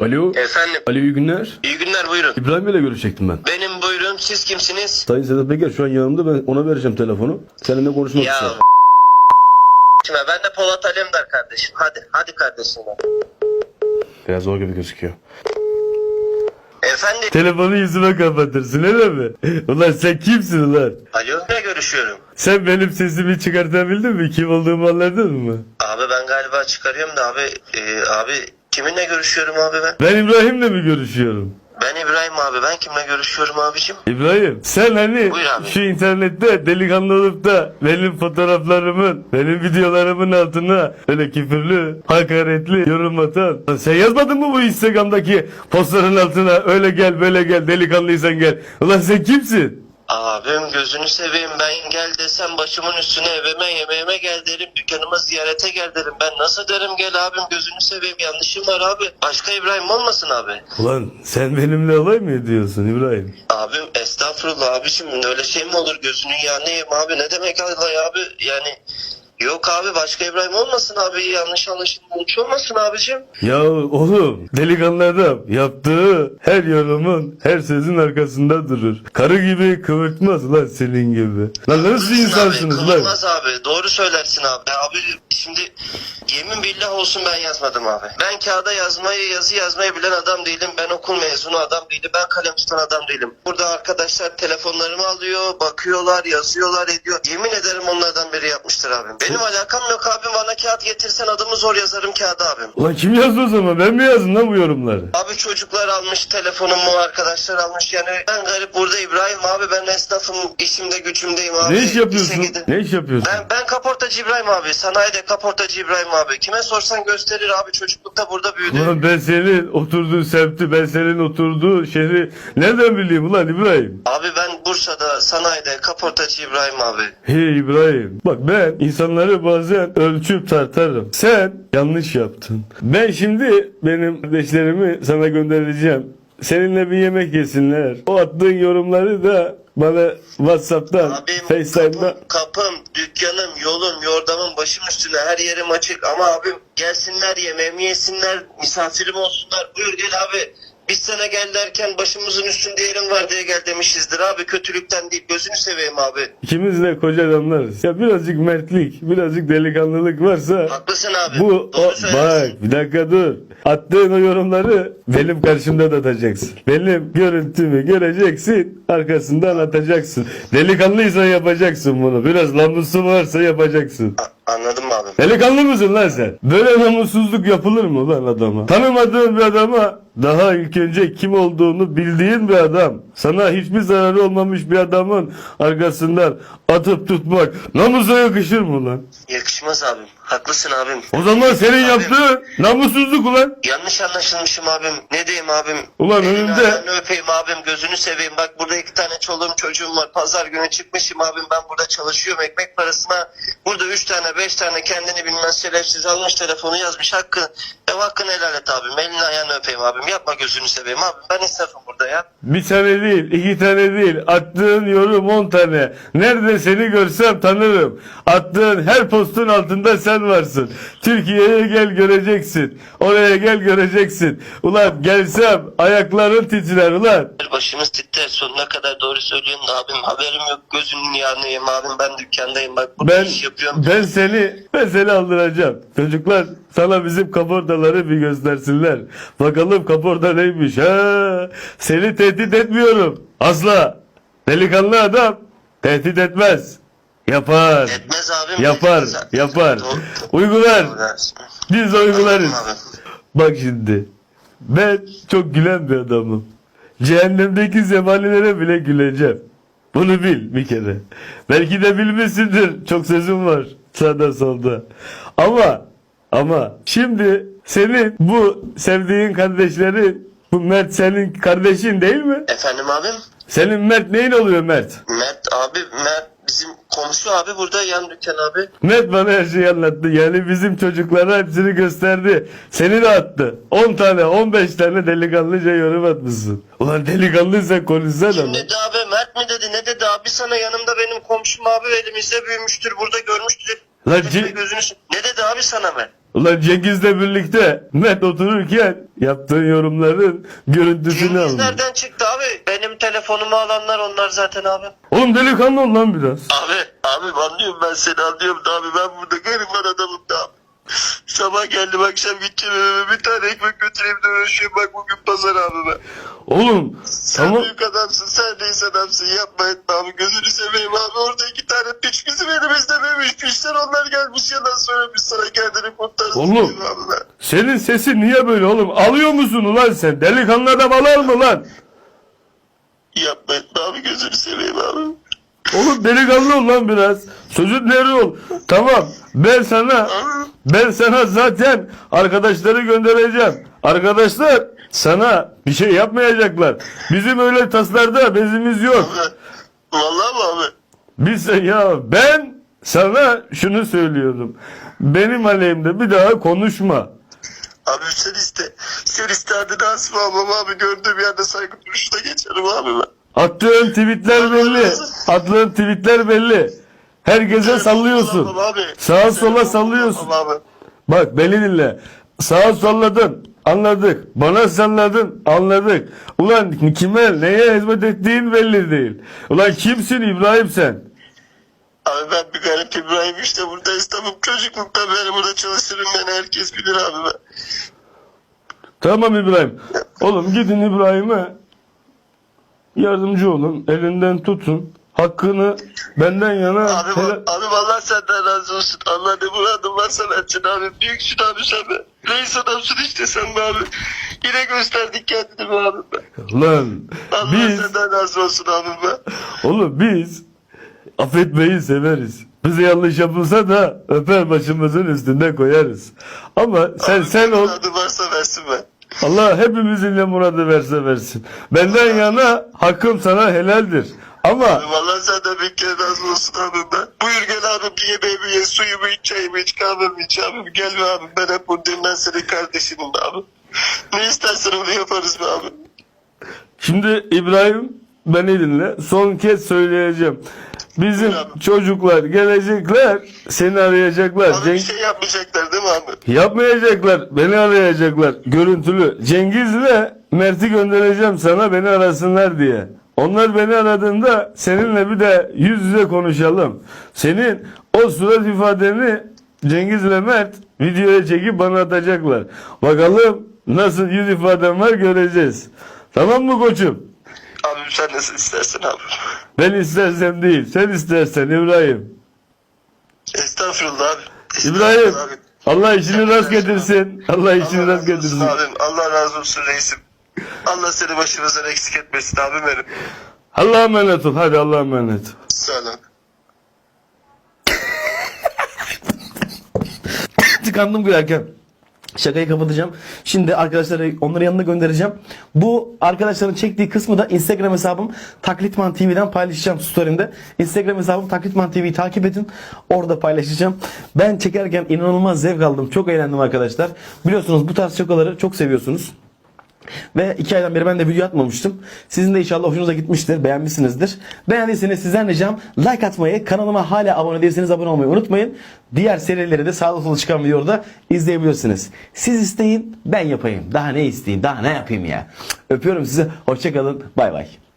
Alo. Efendim. Alo iyi günler. İyi günler buyurun. İbrahim Bey'le görüşecektim ben. Benim buyurun siz kimsiniz? Sayın Sedat Peker şu an yanımda ben ona vereceğim telefonu. Seninle konuşmak Ya istiyorum. Şimdi ben de Polat Alemdar kardeşim. Hadi hadi kardeşim. Biraz zor gibi gözüküyor. Efendim. Telefonu yüzüme kapatırsın öyle mi? Ulan sen kimsin ulan? Alo ne görüşüyorum? Sen benim sesimi çıkartabildin mi? Kim olduğumu anladın mı? Abi ben galiba çıkarıyorum da abi e, abi kiminle görüşüyorum abi ben? Ben İbrahim'le mi görüşüyorum? Ben İbrahim abi. Ben kimle görüşüyorum abicim? İbrahim sen hani Buyur abi. şu internette delikanlı olup da benim fotoğraflarımın, benim videolarımın altına böyle küfürlü, hakaretli yorum atan. Sen yazmadın mı bu Instagram'daki postların altına öyle gel böyle gel delikanlıysan gel. Ulan sen kimsin? Abim gözünü seveyim ben gel desem başımın üstüne evime yemeğime gel derim dükkanıma ziyarete gel derim. Ben nasıl derim gel abim gözünü seveyim yanlışım var abi. Başka İbrahim olmasın abi. Ulan sen benimle alay mı ediyorsun İbrahim? abim estağfurullah abicim öyle şey mi olur? Gözünün yanına yiyeyim abi. Ne demek Allah abi? Yani yok abi başka İbrahim olmasın abi yanlış anlaşılmış olmasın abicim Ya oğlum delikanlı adam yaptığı her yorumun her sözün arkasında durur. Karı gibi kıvırtmaz lan senin gibi. Lan nasıl Kıvırmaz insansınız abi, lan? kıvırmaz abi doğru söylersin abi abi şimdi yemin billah olsun ben yazmadım abi. Ben kağıda yazmayı yazı yazmayı bilen adam değilim. Ben okul mezunu adam değilim. Ben kalem tutan adam değilim. Burada arkadaşlar telefonlarımı alıyor bakıyorlar yazıyorlar ediyor. Yemin ederim onlardan biri yapmıştır abim. Benim alakam yok abim bana kağıt getirsen adımı zor yazarım kağıda abim. Ulan kim yazdı o zaman? Ben mi yazdım lan bu yorumları? Abi çocuklar almış telefonumu arkadaşlar almış. Yani ben garip burada İbrahim abi. Ben esnafım işimde gücümdeyim abi. Ne iş yapıyorsun? Ne iş yapıyorsun? Ben, ben kaportacı İbrahim abi. Sanayide kaportacı İbrahim abi. Kime sorsan gösterir abi. Çocuklukta burada büyüdü. Ulan ben senin oturduğun semti, ben senin oturduğu şehri nereden bileyim ulan İbrahim? Abi ben Bursa'da sanayide kaportacı İbrahim abi. Hey İbrahim. Bak ben insanları bazen ölçüp tartarım. Sen yanlış yaptın. Ben şimdi benim kardeşlerimi sana göndereceğim. Seninle bir yemek yesinler. O attığın yorumları da bana Whatsapp'tan, Abim kapım, kapım, dükkanım, yolum, yordamım, başım üstüne her yerim açık. Ama abim gelsinler yemeğimi yesinler, misafirim olsunlar. Buyur gel abi. Biz sana gel derken başımızın üstünde yerin var diye gel demişizdir abi. Kötülükten değil. Gözünü seveyim abi. ikimiz de koca adamlarız. Ya birazcık mertlik, birazcık delikanlılık varsa Haklısın abi. Bu Doğru o, söylersin. bak bir dakika dur. Attığın o yorumları benim karşımda da atacaksın. Benim görüntümü göreceksin, arkasından atacaksın. Delikanlıysan yapacaksın bunu. Biraz namusun varsa yapacaksın. Anladım abi. Delikanlı mısın lan sen? Böyle namussuzluk yapılır mı lan adama? Tanımadığın bir adama daha ilk önce kim olduğunu bildiğin bir adam. Sana hiçbir zararı olmamış bir adamın arkasından atıp tutmak namusa yakışır mı lan? Yakışmaz abim. Haklısın abim. O zaman senin Abim, yaptığın namussuzluk ulan. Yanlış anlaşılmışım abim. Ne diyeyim abim? Ulan Elini ayağını öpeyim abim. Gözünü seveyim. Bak burada iki tane çoluğum çocuğum var. Pazar günü çıkmışım abim. Ben burada çalışıyorum ekmek parasına. Burada üç tane beş tane kendini bilmez şerefsiz almış telefonu yazmış. Hakkı. Ya hakkını helal et abim. Elini ayağını öpeyim abim. Yapma gözünü seveyim abim. Ben esnafım burada ya. Bir tane değil, iki tane değil. Attığın yorum on tane. Nerede seni görsem tanırım. Attığın her postun altında sen varsın. Türkiye'ye gel göreceksin. Oraya gel göreceksin. Ulan gelsem ayakların titrer ulan. Başımız titrer. Sonuna kadar doğru söylüyorsun da abim. Haberim yok. Gözünün yanıyım abim. Ben dükkandayım. Bak burada Ben iş yapıyorum. ben seni ben seni aldıracağım. Çocuklar sana bizim kaportaları bir göstersinler. Bakalım kaporta neymiş ha? Seni tehdit etmiyorum. Asla. Delikanlı adam tehdit etmez. Yapar. Etmez abim. Yapar. Yapar. Uygular. Biz uygularız. Bak şimdi. Ben çok gülen bir adamım. Cehennemdeki zebanilere bile güleceğim. Bunu bil bir kere. Belki de bilmişsindir. Çok sözüm var sağda solda. Ama ama şimdi senin bu sevdiğin kardeşlerin bu Mert senin kardeşin değil mi? Efendim abim? Senin Mert neyin oluyor Mert? Mert abi Mert bizim komşu abi burada yan dükkan abi. Mert bana her şeyi anlattı. Yani bizim çocuklara hepsini gösterdi. Seni de attı. 10 tane 15 tane delikanlıca yorum atmışsın. Ulan delikanlıysan konuşsana Kim dedi abi Mert mi dedi ne dedi abi sana yanımda benim komşum abi elimizde büyümüştür burada görmüştür. Lan ci- gözünü ne dedi abi sana Mert? Ulan Cengiz'le birlikte Mert otururken yaptığın yorumların görüntüsünü Cengiz aldım. nereden çıktı abi? Benim telefonumu alanlar onlar zaten abi. Oğlum delikanlı ol lan biraz. Abi, abi anlıyorum ben seni anlıyorum da abi ben burada gariban adamım da abi. Sabah geldim akşam gideceğim eve bir tane ekmek götüreyim de uğraşıyorum bak bugün pazar abi ben. Oğlum Sen tamam. büyük adamsın sen reis adamsın yapma etme abi gözünü seveyim abi orada iki tane piç bizim elimizde büyümüş piçler onlar gelmiş sonra biz sana kendini kurtarsın Oğlum. Senin sesin niye böyle oğlum? Alıyor musun ulan sen? Delikanlı adam alır mı lan? Yapma etme abi gözünü seveyim abi. Oğlum delikanlı ol lan biraz. Sözün ol. Tamam ben sana ben sana zaten arkadaşları göndereceğim. Arkadaşlar sana bir şey yapmayacaklar. Bizim öyle taslarda bezimiz yok. Vallahi mi abi? Biz ya ben sana şunu söylüyorum. Benim aleyhimde bir daha konuşma. Abi sen iste. Sen iste adını asma ama abi gördüğüm yerde saygı duruşuna geçerim abi ben. Attığın tweetler belli. Attığın tweetler belli. Herkese sallıyorsun. Sağa sola sallıyorsun. Bak beni dinle. Sağa salladın. Anladık. Bana salladın. Anladık. Ulan kime neye hizmet ettiğin belli değil. Ulan kimsin İbrahim sen? Abi ben bir garip İbrahim işte burada İstanbul çocukluktan beri burada çalışırım beni herkes bilir abi ben. Tamam İbrahim. Oğlum gidin İbrahim'e yardımcı olun. Elinden tutun. Hakkını benden yana Abi, helal- abi vallahi senden razı olsun. Allah ne muradın varsa versin abi. Büyüksün abi sen be. Reis adamsın işte sen be abi. Yine gösterdik kendini be abi be. Lan Allah biz senden razı olsun abi be. oğlum biz affetmeyi severiz. Bize yanlış yapılsa da öper başımızın üstünde koyarız. Ama sen Abi, sen ol. varsa versin be. Allah hepimizin ne muradı verse versin. Benden yana hakkım sana helaldir. Ama Abi vallahi senden bir kere razı olsun ben. Buyur gel abi bir yemeğimi ye, suyumu iç, çayımı iç, kahvemi iç abi. Gel be abi ben hep buradayım ben senin kardeşinim be abi. Ne istersen onu yaparız be abi. şimdi İbrahim beni dinle. Son kez söyleyeceğim. Bizim Buyur abi. çocuklar gelecekler seni arayacaklar. Abi bir Cenk- şey yapmayacaklar değil mi abi? Yapmayacaklar. Beni arayacaklar. Görüntülü. Cengiz'le Mert'i göndereceğim sana beni arasınlar diye. Onlar beni aradığında seninle bir de yüz yüze konuşalım. Senin o surat ifadeni Cengiz'le Mert videoya çekip bana atacaklar. Bakalım nasıl yüz ifaden var göreceğiz. Tamam mı koçum? Abim sen nasıl istersen abi. Ben istersem değil. Sen istersen İbrahim. Estağfurullah abi. İbrahim. Estağfurullah abi. Allah işini rast getirsin. Allah işini rast getirsin. abim. Allah razı olsun reisim. Allah seni başımızdan eksik etmesin abim benim. Allah'a emanet ol. Hadi Allah'a emanet ol. Sağ olun. tıkandım gülerken. Şakayı kapatacağım. Şimdi arkadaşları onların yanına göndereceğim. Bu arkadaşların çektiği kısmı da Instagram hesabım Taklitman TV'den paylaşacağım story'imde. Instagram hesabım Taklitman TV'yi takip edin. Orada paylaşacağım. Ben çekerken inanılmaz zevk aldım. Çok eğlendim arkadaşlar. Biliyorsunuz bu tarz şakaları çok seviyorsunuz. Ve iki aydan beri ben de video atmamıştım. Sizin de inşallah hoşunuza gitmiştir. Beğenmişsinizdir. Beğendiyseniz sizden ricam like atmayı, kanalıma hala abone değilseniz abone olmayı unutmayın. Diğer serileri de sağda solda çıkan videoda izleyebilirsiniz. Siz isteyin, ben yapayım. Daha ne isteyeyim, daha ne yapayım ya. Öpüyorum sizi. Hoşçakalın. Bay bay.